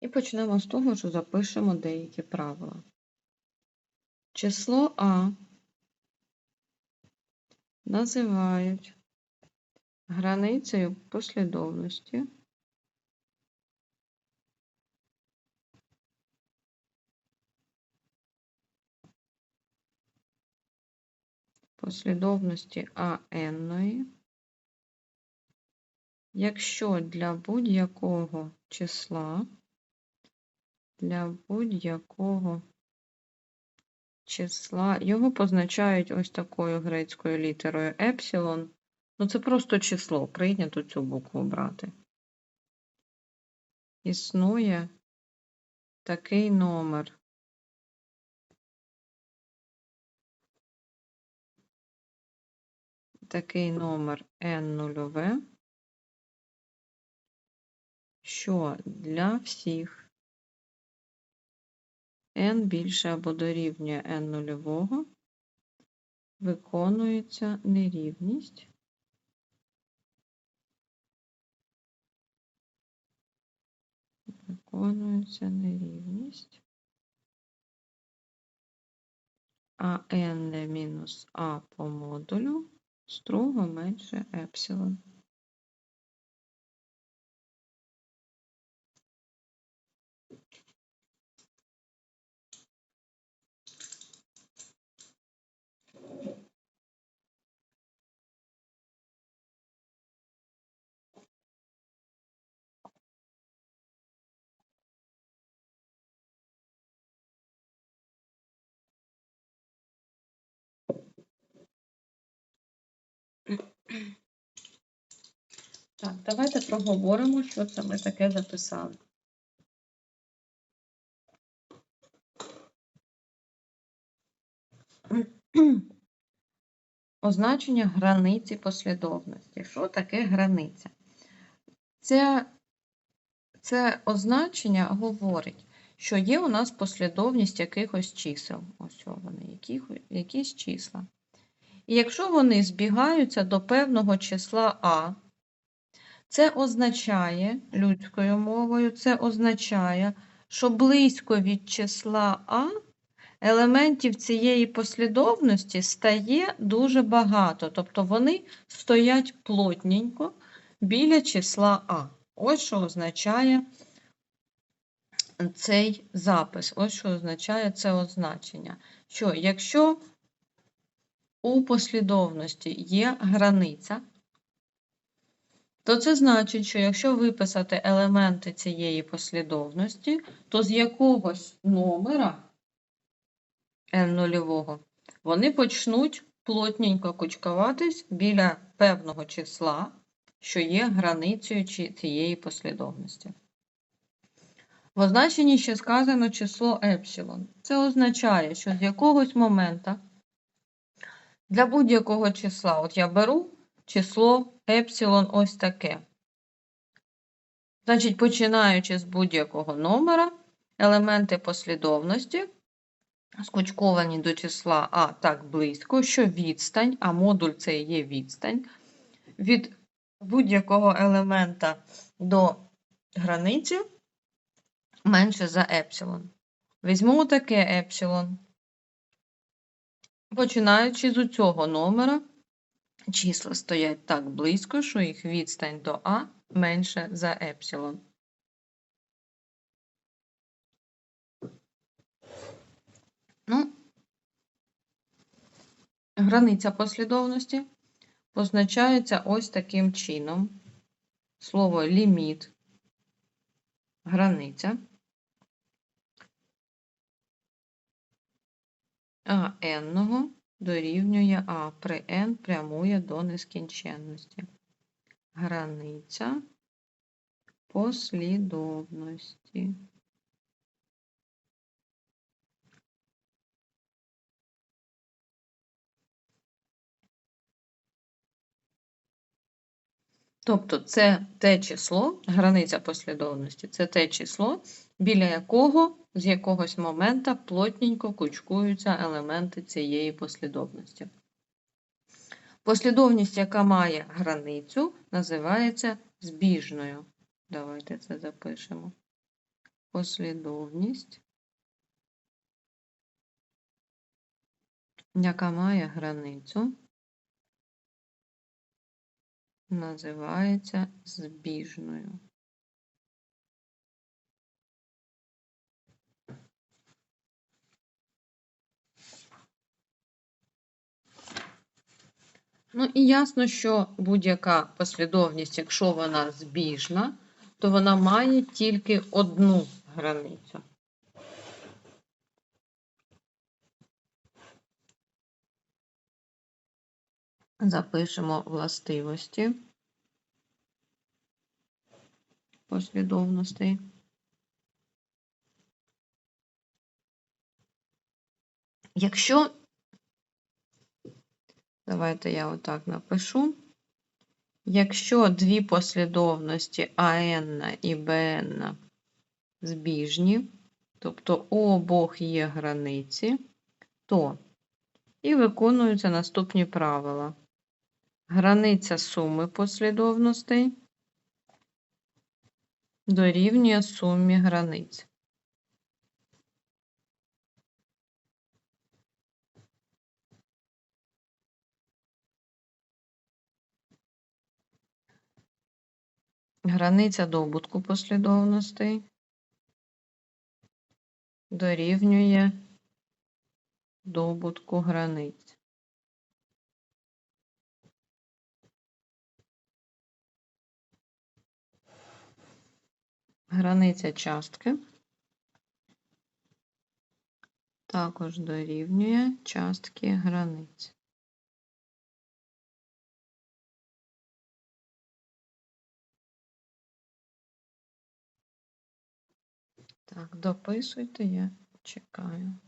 І почнемо з того, що запишемо деякі правила. Число А називають границею послідовності послідовності АН, якщо для будь-якого числа для будь-якого числа. Його позначають ось такою грецькою літерою епсилон. Ну, це просто число, прийнято цю букву брати. Існує такий номер. Такий номер n нульове, що для всіх n більше або дорівнює n нульового, виконується нерівність. Виконується нерівність. А n мінус а по модулю строго менше епсилон. Так, давайте проговоримо, що це ми таке записали. Означення границі послідовності. Що таке границя? Це, це означення говорить, що є у нас послідовність якихось чисел. Ось вони, які, якісь числа. І якщо вони збігаються до певного числа А, це означає людською мовою, це означає, що близько від числа А елементів цієї послідовності стає дуже багато. Тобто вони стоять плотненько біля числа А. Ось що означає цей запис. Ось що означає це означення. Що якщо у послідовності є границя, то це значить, що якщо виписати елементи цієї послідовності, то з якогось номера n0 вони почнуть плотненько кучкуватись біля певного числа, що є границею цієї послідовності. В означенні ще сказано число епсилон. Це означає, що з якогось моменту для будь-якого числа, от я беру число епсилон ось таке. Значить, починаючи з будь-якого номера, елементи послідовності скучковані до числа А так близько, що відстань, а модуль це є відстань, від будь-якого елемента до границі менше за епсилон. Візьмемо таке епсилон. Починаючи з цього номера, числа стоять так близько, що їх відстань до А менше за епсилон. Ну, границя послідовності позначається ось таким чином. Слово ліміт, границя. А n дорівнює А при n прямує до нескінченності. Границя послідовності. Тобто це те число, границя послідовності, це те число, біля якого з якогось моменту плотненько кучкуються елементи цієї послідовності. Послідовність, яка має границю, називається збіжною. Давайте це запишемо. послідовність, яка має границю, називається збіжною. Ну і ясно, що будь-яка послідовність, якщо вона збіжна, то вона має тільки одну границю. Запишемо властивості послідовностей. Якщо, давайте я отак напишу. Якщо дві послідовності АН і БН збіжні, тобто у обох є границі, то і виконуються наступні правила. Границя суми послідовностей дорівнює сумі границь. Границя добутку послідовностей дорівнює добутку границь. Границя частки також дорівнює частки границь. Так, дописуйте, я чекаю.